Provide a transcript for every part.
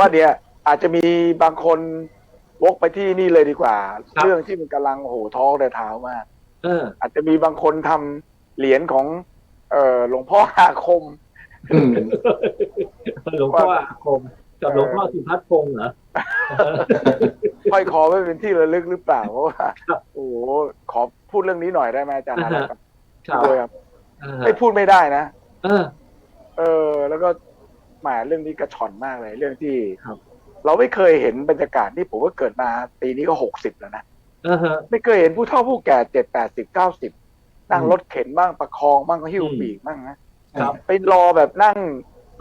ว่าเดี๋ยวอาจจะมีบางคนวกไปที่นี่เลยดีกว่า ครับเรื่องที่มันกำลังโอ้โหท้องแต่เท้ามากเอออาจจะมีบางคนทำเหรียญของ เอ่อหลวงพ่ออาคม อืม หลวงพ่ออาคมกับหลวงพ่อสุพัฒพงษ์เหรอ ห้อยคอไว้เป็นที่ระลึกหรือเปล่าเพราะว่าครับ โอ้โหขอพูดเรื่องนี้หน่อยได้ไหมอาจารย์อ่าฮะครับครับด้วยครับเออไม่พูดไม่ได้นะ เออ เออ แล้วก็ แหมเรื่องนี้กระชอนมากเลยเรื่องที่ครับเราไม่เคยเห็นบรรยากาศที่ผมก็เกิดมาปีนี้ก็หกสิบแล้วนะเออฮะไม่เคยเห็นผู้เฒ่าผู้แก่เจ็ดแปดสิบเก้าสิบนั่งอืมรถเข็นบ้างประคองบ้างก็หิ้วอืมปีกบ้างนะครับไปรอแบบนั่ง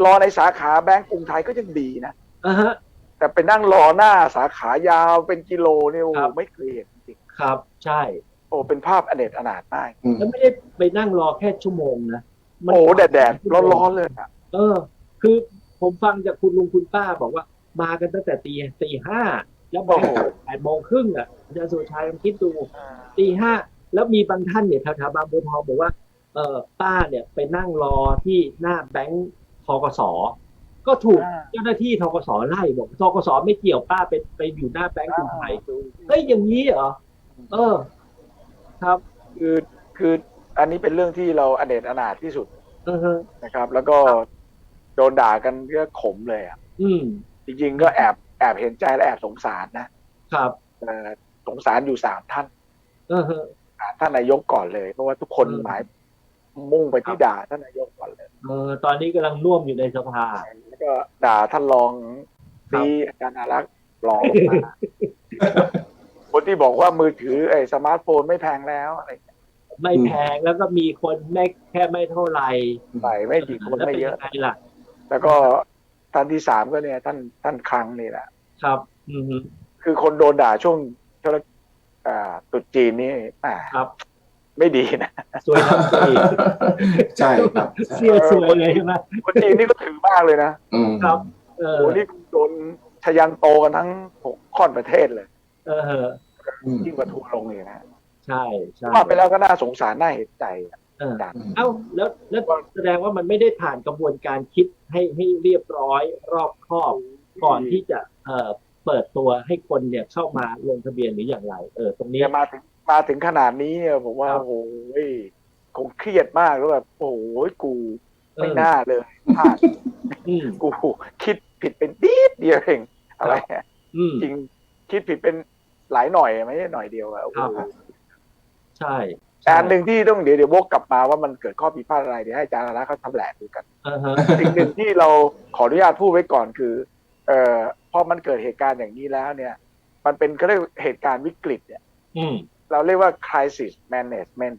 รอในสาขาแบงก์กรุงไทยก็ยังดีนะอ่าฮะแต่ไปนั่งรอหน้าสาขายาวเป็นกิโลเนี่ยโอ้โหครับไม่เคยเห็นจริงครับ ใช่ โอ้เป็นภาพอเนจอนาถมากอืมแล้วไม่ได้ไปนั่งรอแค่ชั่วโมงนะมันโอ้แดดแดดร้อนร้อนๆเลยอะเออ คือ ผมฟังจากคุณลุงคุณป้าบอกว่า มากันตั้งแต่ตีตีห้าแล้วบอกแปดโมงครึ่งอะอาจารย์สุรชัยลองคิดดูตีห้าแล้วมีบางท่านเนี่ยแถวๆบางบัวทองบอกว่าเออป้าเนี่ยไปนั่งรอที่หน้าแบงก์ทกสก็ถูกอ่าเจ้าหน้าที่ทกสไล่บอกทกสไม่เกี่ยวป้าไปไปอยู่หน้าแบงก์กรุงไทยเฮ้ยอย่างนี้เหรอเออ ครับ คือคืออันนี้เป็นเรื่องที่เราอเนจอนาถที่สุดเออฮะนะครับ แล้วก็ โดนด่ากันก็ขมเลยอะอืมจริงๆก็แอบแอบเห็นใจและแอบสงสารนะครับเอ่อสงสารอยู่สามท่านเออฮะอ่าท่านนายกก่อนเลย เพราะว่าทุกคนอืมหมายมุ่งไปที่ครับด่าท่านนายกก่อนเลยเออตอนนี้กำลังน่วมอยู่ในสภาแล้วก็ด่าท่านรองครับตีอาจารย์อารักษ์รองลงมาคนที่บอกว่ามือถือไอ้สมาร์ทโฟนไม่แพงแล้วอะไรไม่แพงแล้วก็มีคนไม่แค่ไม่เท่าไหร่ใส่ไม่กี่คนแล้วไม่เป็นเยยัอะงไงล่ะ แล้วก็ท่านที่สามก็เนี่ย ท่านท่านคลังนี่แหละ ครับ อืมฮึคือคนโดนด่าช่วงช่วงอ่าตรุษจีนนี่อ่าครับ ไม่ดีนะสวยทั้งปีใช่ครับใช่เสียสวยเลยใช่ไหมคนจีนนี่ก็ถือมากเลยนะอืมครับเอโอ้อโหนี่โดนชยันโตกันทั้งหกค่อนประเทศเลย เออฮะอืมยิ่งกว่าทัวร์ลงเลยนะใช่ใช่ว่าไปแล้วก็น่าสงสารน่าเห็นใจอะ เอออาจารย์เอ้าแล้วแล้วแสดงว่ามันไม่ได้ผ่านกระบวนการคิดให้ให้เรียบร้อยรอบคอบก่อนที่จะเอ่อเปิดตัวให้คนเนี่ยเข้ามาลงทะเบียนหรืออย่างไร เออ ตรงนี้ เนี่ยมาถึงมาถึงขนาดนี้เนี่ยผมว่าครับ โอ้โหคงเครียดมากแล้วแบบโอ้โหกูเอไม่อน่าเลยพลาดอืมกูคิดผิดเป็นนิดเดียวเองอะไรเนี่ยอืม จริงคิดผิดเป็นหลายหน่อยไม่ใช่หน่อยเดียวอะโอ้โห ครับ ใช่ แต่อันหนึ่งที่ต้องเดี๋ยวเดี๋ยววกกลับมาว่ามันเกิดข้อผิดพลาดอะไรเดี๋ยวให้อาจารย์อารักษ์เขาทำแหลกดูกันเออฮะสิ่งหนึ่งที่เราขออนุญาตพูดไว้ก่อนคือ เอ่อพอมันเกิดเหตุการณ์อย่างนี้แล้วเนี่ย มันเป็นเขาเรียกเหตุการณ์วิกฤตเนี่ยอืมเราเรียกว่า crisis management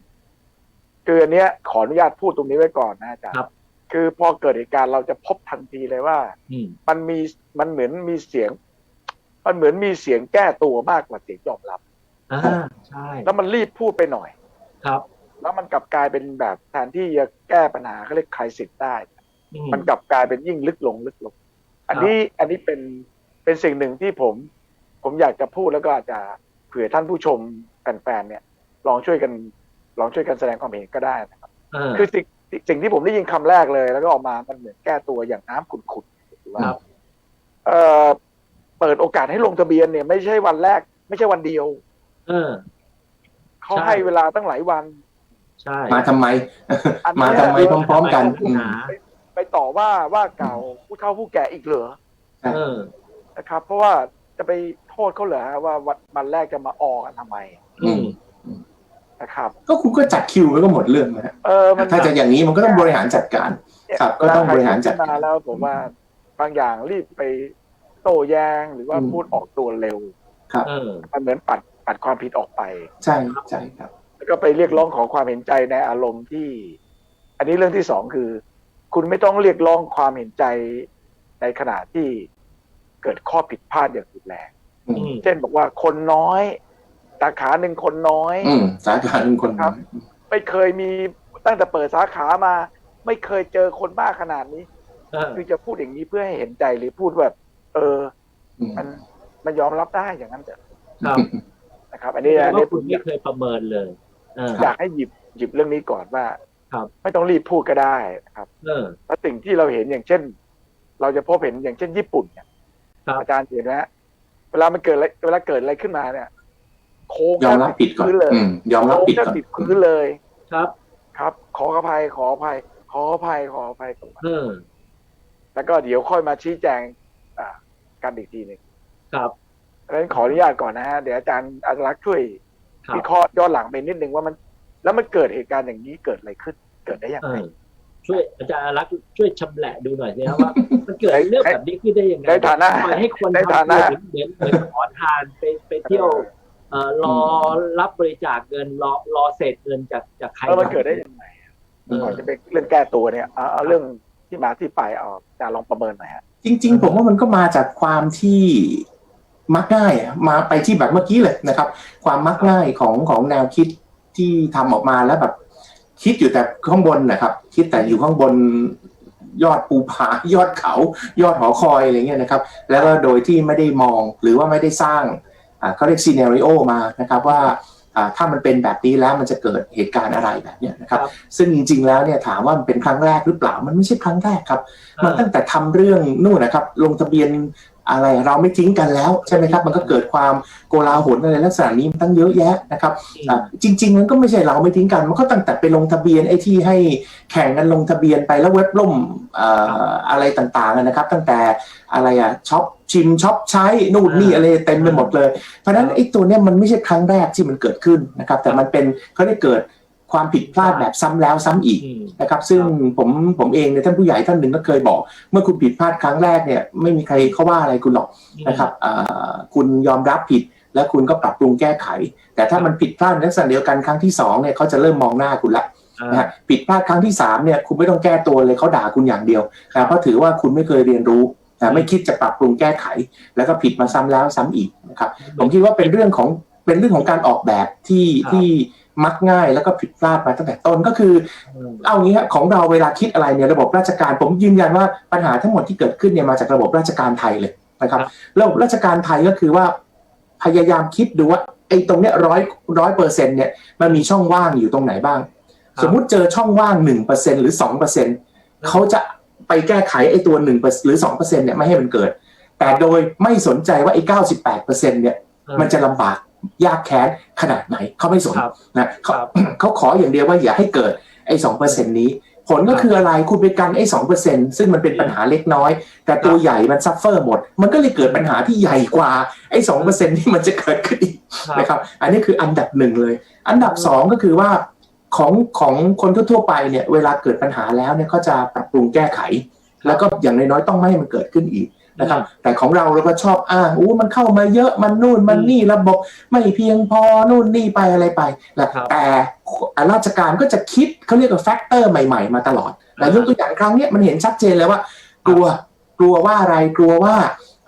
คืออันเนี้ยขออนุญาตพูดตรงนี้ไว้ก่อนนะอาจารย์ครับคือพอเกิดเหตุการณ์เราจะพบทันทีเลยว่าอืมมันมีมันเหมือนมีเสียง มันเหมือนมีเสียงแก้ตัวมากกว่าเสียงยอมรับอ่าใช่แล้วมันรีบพูดไปหน่อย ครับ แล้วมันกลับกลายเป็นแบบแทนที่จะแก้ปัญหาเขาเรียก crisis ได้อืมันกลับกลายเป็นยิ่งลึกลงลึกลง อันนี้อันนี้เป็นเป็นสิ่งหนึ่งที่ผม ผมอยากจะพูดแล้วก็อาจจะเผื่อท่านผู้ชมแฟนๆเนี่ย ลองช่วยกันลองช่วยกันแสดงความเห็นก็ได้นะครับเออคือสิ่งสิ่งที่ผมได้ยินคำแรกเลย แล้วก็ออกมามันเหมือนแก้ตัวอย่างน้ำขุ่นๆหรือว่าครับเอ่อเปิดโอกาสให้ลงทะเบียนเนี่ย ไม่ใช่วันแรก ไม่ใช่วันเดียว เออเขาใช่ให้เวลาตั้งหลายวัน ใช่มาทำไมอันเนี้มายทำไมพร้อมๆกันอืมหาไปต่อว่าว่าเกล่าวผู้เฒ่าผู้แก่อีกเหรอเออ นะครับ เพราะว่าจะไปโทษเขาเหรอฮะว่าวันวันแรกจะมาออกกันทำไมอืม นะครับ ก็คุณก็จัดคิวแล้วก็หมดเรื่องนะฮะเออมันถ้าจะอย่างนี้มันก็ต้องบริหารจัดการ ครับก็ต้องบริหารจัดเวลใคขึ้นมาแล้วผมว่าบางอย่างรีบไปโต้แย้งหรือว่าอืม พูดออกตัวเร็วครับเออ มันเหมือนปัด ปัดความผิดออกไปใช่ใช่ครับ แล้วก็ไปเรียกร้องขอความเห็นใจในอารมณ์ที่ อันนี้เรื่องที่สองคือ คุณไม่ต้องเรียกร้องความเห็นใจในขณะที่เกิดข้อผิดพลาดอย่างรุนแรงอือืมมเช่นบอกว่าคนน้อยสาขาหนึ่งคนน้อยอืมสาขาหนึ่งคนครับ ไม่เคยมีตั้งแต่เปิดสาขามา ไม่เคยเจอคนมากขนาดนี้เออคือจะพูดอย่างนี้เพื่อให้เห็นใจหรือพูดแบบ เอออืมมันมันยอมรับได้อย่างนั้นเถอะครับ นะครับอันนี้แปลอันว่านี้ผคุณมอไม่ยากเคยประเมินเลยเอออยากให้หยิบหยิบเรื่องนี้ก่อนว่าครับไม่ต้องรีบพูดก็ได้นะครับเออแล้วสิ่งที่เราเห็นอย่างเช่น เราจะพบเห็นอย่างเช่นญี่ปุ่นเนี่ยครับอาจารย์เห็นไหมฮะเวลามันเกิดอะไรเวลาเกิดอะไรขึ้นมาเนี่ย โค้งยอมรับผิดก่อนพื้นเลยอืมยอมรับผิดโค้งก่อนจะติดพื้นเลยครับ ครับ ขออภัยขออภัย ขออภัยขออภัยเออแล้วก็เดี๋ยวค่อยมาชี้แจง อ่า กันอีกทีหนึ่งครับ เพราะฉะนั้นขออนุญาตก่อนนะฮะเดี๋ยวอาจารย์อาจารย์รักษณ์ช่วยครับวิเคราะห์ย้อนหลังไปนิดนึงว่ามัน แล้วมันเกิดเหตุการณ์อย่างนี้เกิดอะไรขึ้น เกิดได้ยังเอไงอช่วยอาจารย์รักษณ์ช่วยชำแหละดูหน่อยสิครับว่ามันเกิดเรื่องแบบนี้ขึ้นได้ยังไงในฐานะปล่อยให้คนในทำฐานะตัวเหมือนเหมือนขอทานไปไปเที่ยวเอ่อรอรับบริจาคเงินรอรอเศษเงินจากจากใครแล้วมันเกิดได้ยังไงเออก่อนจะเป็นเรื่องแก้ตัวเนี่ยเอาเอาเรื่องที่มาที่ไปเอาอาจารย์ลองประเมินหน่อยฮะจริง ๆ ผมว่ามันก็มาจากความที่ มักง่ายอะมาไปที่แบบเมื่อกี้เลยนะครับ ความมักง่ายของของแนวคิดที่ทำออกมาแล้วแบบคิดอยู่แต่ข้างบนนะครับ คิดแต่อยู่ข้างบนยอดภูผายอดเขา ยอดหอคอยอะไรเงี้ยนะครับ แล้วก็โดยที่ไม่ได้มองหรือว่าไม่ได้สร้างอ่าเขาเรียกซีเนริโอมานะครับว่าอ่าถ้ามันเป็นแบบนี้แล้วมันจะเกิดเหตุการณ์อะไรแบบเนี้ยนะครับครับ ซึ่งจริงๆแล้วเนี่ยถามว่ามันเป็นครั้งแรกหรือเปล่ามันไม่ใช่ครั้งแรกครับ มันตั้งแต่ทำเรื่องนู่นนะครับ ลงทะเบียน อะไรเราไม่ทิ้งกันแล้วใช่ไหมครับมันก็เกิดความโกลาหลอะไรลักษณะนี้มันตั้งเยอะแยะนะครับอะจริงๆมันก็ไม่ใช่เราไม่ทิ้งกันมันก็ตั้งแต่ไปลงทะเบียนไอ้ที่ให้แข่งกันลงทะเบียนไปแล้วเว็บล่มเอ่ออะไรต่างๆอะนะครับ ตั้งแต่อะไรอะช็อปชิมช็อปใช้นู่นนี่อะไรเต็มไปหมดเลย เพราะฉะนั้นไอ้ตัวเนี้ยมันไม่ใช่ครั้งแรกที่มันเกิดขึ้นนะครับแต่มันเป็นเขาได้เกิด ความผิดพลาดแบบซ้ำแล้วซ้ำอีกอืมนะครับ ซึ่งผมผมเองเนี่ยท่านผู้ใหญ่ท่านหนึ่งก็เคยบอก เมื่อคุณผิดพลาดครั้งแรกเนี่ยไม่มีใครเขาว่าอะไรคุณหรอกนะครับอ่าคุณยอมรับผิดแล้วคุณก็ปรับปรุงแก้ไข แต่ถ้ามันผิดพลาดในลักษณะเดียวกันครั้งที่สองเนี่ยเขาจะเริ่มมองหน้าคุณละอ่านะฮะผิดพลาดครั้งที่สามเนี่ยคุณไม่ต้องแก้ตัวเลยเขาด่าคุณอย่างเดียวนะเพราะถือว่าคุณไม่เคยเรียนรู้นะไม่คิดจะปรับปรุงแก้ไข แล้วก็ผิดมาซ้ำแล้วซ้ำอีกนะครับผมคิดว่าเป็นเรื่องของเป็นเรื่องของการออกแบบที่ครับที่ มักง่ายแล้วก็ผิดพลาดมาตั้งแต่ต้นก็คืออืมเอางี้ฮะของเราเวลาคิดอะไรเนี่ยระบบราชการผมยืนยันว่าปัญหาทั้งหมดที่เกิดขึ้นเนี่ยมาจากระบบราชการไทยเลยนะครับครับระบบราชการไทยก็คือว่า พยายามคิดดูว่าไอ้ตรงเนี้ยร้อยร้อยเปอร์เซ็นเนี่ยมันมีช่องว่างอยู่ตรงไหนบ้างครับสมมุติเจอช่องว่างหนึ่งเปอร์เซ็นหรือสองเปอร์เซ็นเขาจะไปแก้ไขไอ้ตัวหนึ่งหรือสองเปอร์เซ็นเนี่ยไม่ให้มันเกิด แต่โดยไม่สนใจว่าไอ้เก้าสิบแปดเปอร์เซ็นเนี่ยมันจะลำบาก ยากแค้นขนาดไหนเขาไม่สนครับนะเขาครับเขาขออย่างเดียวว่าอย่าให้เกิดไอ้สองเปอร์เซ็นนี้ ผลก็คืออะไรคุณไปกันไอ้สองเปอร์เซ็นซึ่งมันเป็นปัญหาเล็กน้อย แต่ตัวใหญ่มันซัฟเฟอร์หมด มันก็เลยเกิดปัญหาที่ใหญ่กว่าไอ้สองเปอร์เซ็นที่มันจะเกิดขึ้นอีกครับนะครับ อันนี้คืออันดับหนึ่งเลย อันดับสองก็คือว่าของของคนทั่วๆไปเนี่ยเวลาเกิดปัญหาแล้วเนี่ยเขาจะปรับปรุงแก้ไข แล้วก็อย่างน้อยๆต้องไม่ให้มันเกิดขึ้นอีก นะครับ แต่ของเราเราก็ชอบอ้างอู้มันเข้ามาเยอะมันนู่นมันนี่ระบบไม่เพียงพอนู่นนี่ไปอะไรไปนะครับแต่ราชการก็จะคิดเขาเรียกว่าแฟกเตอร์ใหม่ๆ มาตลอดแต่ยกตัวอย่างครั้งเนี้ยมันเห็นชัดเจนเลยว่า กลัวกลัวว่าอะไรกลัวว่า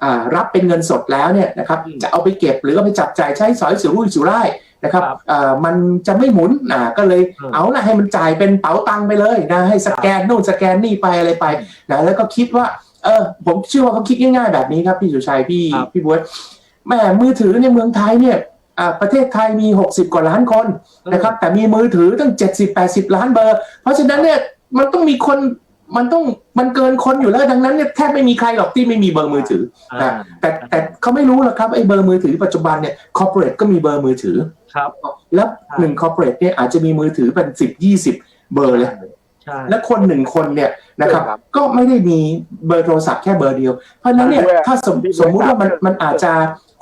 อ่ารับเป็นเงินสดแล้วเนี่ยนะครับอืมจะเอาไปเก็บหรือเอาไปจับจ่ายใช้สอยสุรุ่ยสุร่ายนะครับครับเอ่อมันจะไม่หมุนอ่าก็เลยอืมเอาละให้มันจ่ายเป็นเป๋าตังค์ไปเลยนะให้สแกนนู่นสแกนนี่ไปอะไรไปนะแล้วก็คิดว่า เออผมเชื่อว่าเขาคิดง่ายๆแบบนี้ครับ พี่สุชัยพี่ครับ พี่บ๊วยแม่มือถือในเมืองไทยเนี่ยอ่าประเทศไทยมี 60 กว่าล้านคนนะครับ แต่มีมือถือตั้ง 70 80 ล้านเบอร์ เพราะฉะนั้นเนี่ยมันต้องมีคนมันต้องมันเกินคนอยู่แล้วดังนั้นเนี่ยแทบไม่มีใครหรอกที่ไม่มีเบอร์มือถือ อ่าแต่แต่เขาไม่รู้หรอกครับไอ้เบอร์มือถือปัจจุบันเนี่ยคอร์ปอเรทก็มีเบอร์มือถือ ครับ แล้วใช่หนึ่งคอร์ปอเรทเนี่ยอาจจะมีมือถือเป็น10 20เบอร์เลย ใช่ และคนหนึ่งคนเนี่ยนะครับครับ ก็ไม่ได้มีเบอร์โทรศัพท์แค่เบอร์เดียว เพราะฉะนั้นเนี่ยด้วยถ้าสมที่สมมุติว่ามันด้วยมันอาจจะ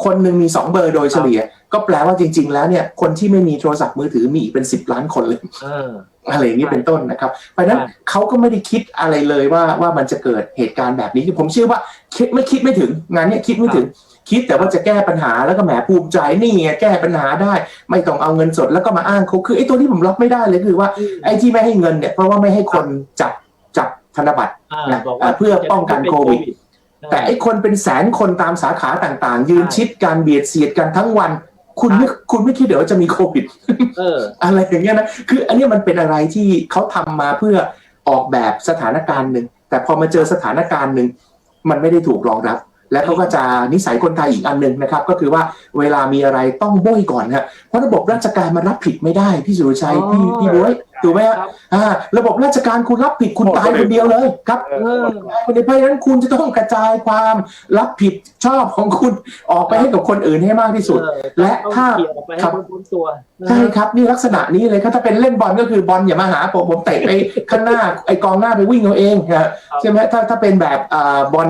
คนหนึ่งมี 2 เบอร์โดยเฉลี่ย ก็แปลว่าจริง ๆ แล้วเนี่ยคนที่ไม่มีโทรศัพท์มือถือมีอีกเป็น 10 ล้านคนเลยเอออะไรอย่างนี้เป็นต้นนะครับ เพราะฉะนั้นใช่เขาก็ไม่ได้คิดอะไรเลยว่าว่ามันจะเกิดเหตุการณ์แบบนี้ ผมเชื่อว่าคิดไม่คิดไม่ถึงงานเนี้ยคิดไม่ถึง คิดแต่ว่าจะแก้ปัญหาแล้วก็แหมภูมิใจนี่ไงแก้ปัญหาได้ ไม่ต้องเอาเงินสดแล้วก็มาอ้างเขาคือไอ้ตัวที่ผมรับไม่ได้เลยคือว่าไอ้ที่ไม่ให้เงินเนี่ยเพราะว่าไม่ให้คนจับจับ ธนบัตรอ่านะบอกว่าเพื่อป้องกันโควิด แต่ไอ้คนเป็นแสนคนตามสาขาต่างๆ ยืนใช่ชิดการเบียดเสียดกันทั้งวัน คุณไม่คุณไม่คิดเดี๋ยวว่าจะมีโควิดเอออะไรอย่างเงี้ยนะคือ อันเนี้ยมันเป็นอะไรที่เขาทำมาเพื่อออกแบบสถานการณ์หนึ่งแต่พอมาเจอสถานการณ์หนึ่งมันไม่ได้ถูกรองรับ และเขาก็จะนิสัยคนไทยอีกอันหนึ่งนะครับ ก็คือว่าเวลามีอะไรต้องโบยก่อนฮะเพราะระบบราชการมันรับผิดไม่ได้พี่สุรชัยพี่อ๋อพี่บ๊วย ถูกไหมฮะครับอ่าระบบราชการคุณรับผิดคุณตายคนเดียวเลยครับเออเออตายคนเดียวเพราะฉะนั้นคุณจะต้องกระจายความรับผิดชอบของคุณออกไปให้กับคนอื่นให้มากที่สุดเออและต้องถ้าเกี่ยวไปครัให้บพ้นๆตัวนะใช่ครับนี่ลักษณะนี้เลยครับถ้าเป็นเล่นบอลก็คือบอลอย่ามาหาผมผมเตะไปข้างหน้าไอกองหน้าไปวิ่งเอาเองนะใช่ไหมถ้าถ้าเป็นแบบอ่าบอล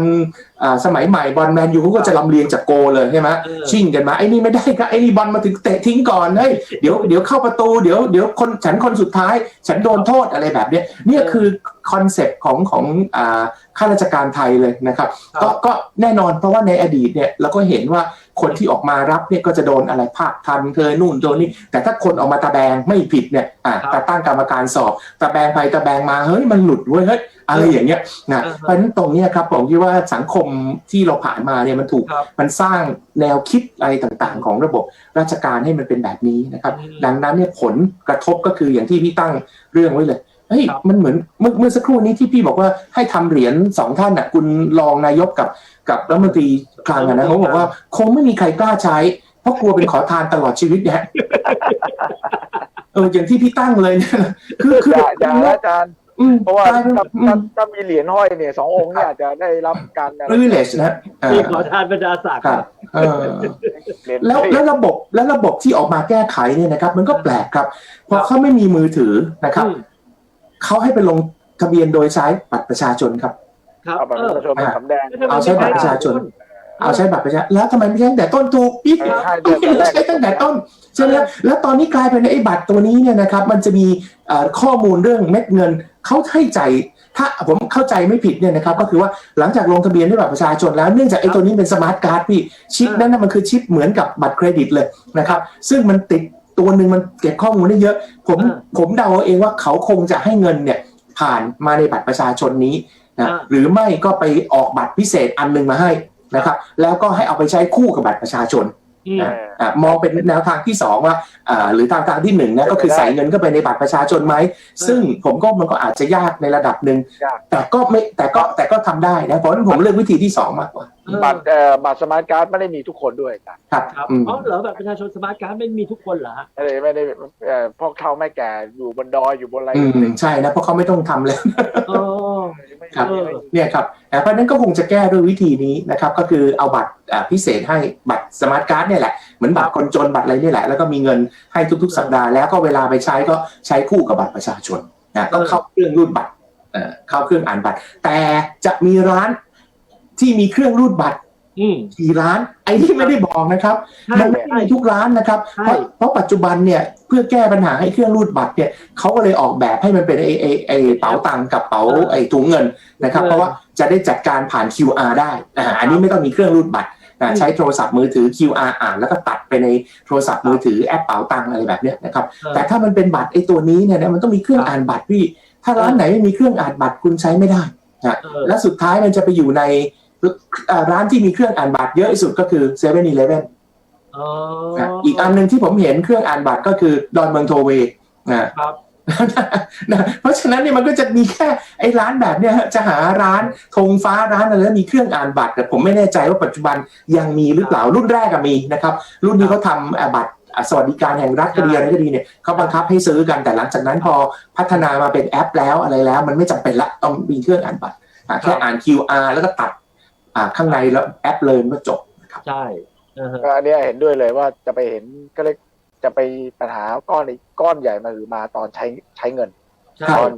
อ่า สมัยใหม่บอลแมนยูเขาก็จะลำเลียงจากโกเลยใช่ไหมเออชิ่งกันมาไอ้นี่ไม่ได้ครับไอ้นี่บอลมาถึงเตะทิ้งก่อนเฮ้ยเดี๋ยวเดี๋ยวเข้าประตูเดี๋ยวเดี๋ยวคนฉันคนสุดท้าย ฉันโดนโทษอะไรแบบเนี้ยเนี่ยคือคอนเซปต์ของของอ่าข้าราชการไทยเลยนะครับ ก็ก็แน่นอนเพราะว่าในอดีตเนี่ยเราก็เห็นว่า คนที่ออกมารับเนี่ยก็จะโดนอะไรภาคทันเธอนู่นโดนนี่แต่ถ้าคนออกมาตะแบงไม่ผิดเนี่ยอ่าครับแต่ตั้งกรรมการสอบตะแบงไปตะแบงมาเฮ้ยมันหลุดเว้ยเฮ้ยอะไรอย่างเงี้ยนะอ่าฮะเพราะฉะนั้นตรงเนี้ยครับผมคิดว่าสังคมที่เราผ่านมาเนี่ยมันถูกครับมันสร้างแนวคิดอะไรต่างๆ ของระบบราชการให้มันเป็นแบบนี้นะครับอืมดังนั้นเนี่ยผลกระทบก็คืออย่างที่พี่ตั้งเรื่องไว้เลย เฮ้ยครับมันเหมือนเมื่อเมื่อสักครู่นี้ที่พี่บอกว่าให้ทำเหรียญสองท่านอะคุณรองนายกกับกับรัฐมนตรีคลังอะนะเขาบอกว่าคงไม่มีใครกล้าใช้ เพราะกลัวเป็นขอทานตลอดชีวิตเนี่ยเอออย่างที่พี่ตั้งเลยเนี่ยคือคืออย่าอย่านะอาจารย์อืมเพราะว่ากลายเป็นถ้าอืถ้ามถ้ามีเหรียญห้อยเนี่ยสององค์เนี่ยอาจจะได้รับการอะไร privilege นะอ่ามีขอทานบรรดาศักดิ์ครับเออเหรียญแล้วแล้วระบบแล้วระบบที่ออกมาแก้ไขเนี่ยนะครับ มันก็แปลกครับเพราะเขาไม่มีมือถือนะครับอืม เขาให้ไปลงทะเบียนโดยใช้บัตรประชาชนครับ ครับเอาบัตรเอปอระชาชนมาสำแดงแล้วทำไมเอาใช้บัตรประชาชน เอาใช้บัตรประชาแล้วทำไมไม่ใช้ตั้งแต่ต้นถูกพี่เออใช่ต้องใช้ตั้งแต่ต้นใช่ไหมแล้วตอนนี้กลายเป็นไอ้บัตรตัวนี้เนี่ยนะครับ มันจะมีเอ่อข้อมูลเรื่องเม็ดเงินเขาให้ใจายถ้าผมเข้าใจไม่ผิดเนี่ยนะครับ ก็คือว่าหลังจากลงทะเบียนด้วยบัตรประชาชนแล้วเนื่องจากไอ้ตัวนี้เป็นสมาร์ทการ์ดพี่ชิปนั้นนะมันคือชิปเหมือนกับบัตรเครดิตเลยนะครับ ซึ่งมันติด ตัวหนึ่งมันเก็บข้อมูลได้เยอะ ผมอ่าผมเดาเอาเองว่าเขาคงจะให้เงินเนี่ยผ่านมาในบัตรประชาชนนี้นะอ่าหรือไม่ก็ไปออกบัตรพิเศษอันหนึ่งมาให้นะครับ แล้วก็ให้เอาไปใช้คู่กับบัตรประชาชนอืมเอออะมองเป็นแนวทางที่สองว่าอ่าหรือทางทางที่หนึ่งนะก็คือใส่เงินเข้าไปในบัตรประชาชนไหม ซึ่งผมก็มันก็อาจจะยากในระดับหนึ่งยากแต่ก็ไม่แต่ก็แต่ก็ทำได้นะเพราะฉะนั้นผมเลือกวิธีที่สองมากกว่าเออบัตรเอ่อบัตรสมาร์ทการ์ดไม่ได้มีทุกคนด้วยอาจารย์ครับครับอืม อ๋อเหรอแบบประชาชนสมาร์ทการ์ดไม่มีทุกคนเหรอฮะไม่ได้ไม่ได้เอ่อพ่อเฒ่าแม่แก่อยู่บนดอยอยู่บนอะไรอืมใช่นะเพราะเขาไม่ต้องทำเลย อ๋อ ไม่ครับ ไม่ไม่เนี่ยครับอ่าเพราะฉะนั้นก็คงจะแก้ด้วยวิธีนี้นะครับก็คือเอาบัตรอ่าพิเศษให้บัตรสมาร์ทการ์ดเนี่ยแหละเหมือนบัตรคนจนบัตรอะไรเนี่ยแหละแล้วก็มีเงินให้ทุกๆ สัปดาห์แล้วก็เวลาไปใช้ก็ใช้คู่กับบัตรประชาชนนะก็เข้าเครื่องรูดบัตรเอ่อเข้าเครื่องอ่านบัตร แต่จะมีร้าน ที่มีเครื่องรูดบัตรอืมกี่ร้าน ไอ้ที่ไม่ได้บอกนะครับใช่มันไม่ได้มีทุกร้านนะครับใช่เพราะเพราะปัจจุบันเนี่ยเพื่อแก้ปัญหาให้เครื่องรูดบัตรเนี่ยเขาก็เลยออกแบบให้มันเป็นไอ้ไอ้ไอ้เป๋าตังค์กับเป๋าไอ้ถุงเงินนะครับเออเพราะว่าจะได้จัดการผ่าน QR ได้อ่าอันนี้ไม่ต้องมีเครื่องรูดบัตรนะอืมใช้โทรศัพท์มือถือ QR อ่านแล้วก็ตัดไปในโทรศัพท์มือถือแอปเป๋าตังค์อะไรแบบเนี้ยนะครับเออแต่ถ้ามันเป็นบัตรไอ้ตัวนี้เนี่ยนะมันต้องมีเครื่องครับอ่านบัตรพี่ ถ้าร้านไหนไม่มีเครื่องอ่านบัตรคุณใช้ไม่ได้นะเออและสุดท้ายมันจะไปอยู่ในอ่า ร้านที่มีเครื่องอ่านบัตรเยอะที่สุดก็คือ7 e เ e ่ e อ e อ๋อนะอีกอันหนึ่งที่ผมเห็นเครื่องอ่านบัตรก็คือดอนเมืองโทเวย์นะครับนะเพราะฉะนั้นเนี่ยมันก็จะมีแค่ไอ้ร้านแบบเนี้ยฮะจะหาร้านธงฟ้าร้านอะไรแล้วมีเครื่องอ่านบัตรแต่ผมไม่แน่ใจว่าปัจจุบันยังมีหรือเปล่ารุ่นแรกอะมีนะครับ รุ่นนี้เขาทำอ่าบัตรอ่าสวัสดิการแห่งรัฐก็ดีอะไรก็ดีเนี่ยเขาบังคับให้ซื้อกันแต่หลังจากนั้นพอพัฒนามาเป็นแอปแล้วอะไรแล้ว มันไม่จำเป็นละต้องมีเครื่องอ่านบัตรอะแค่อ่าน QR แล้วก็ตัด อ่าข้างในแล้วแอปเลยมันก็จบใช่เออก็อันเนี้ยเห็นด้วยเลยว่าจะไปเห็นก็เลยจะไปปัญหาก้อนอีกก้อนใหญ่มาหรือมาตอนใช้ใช้เงินใช่ตอน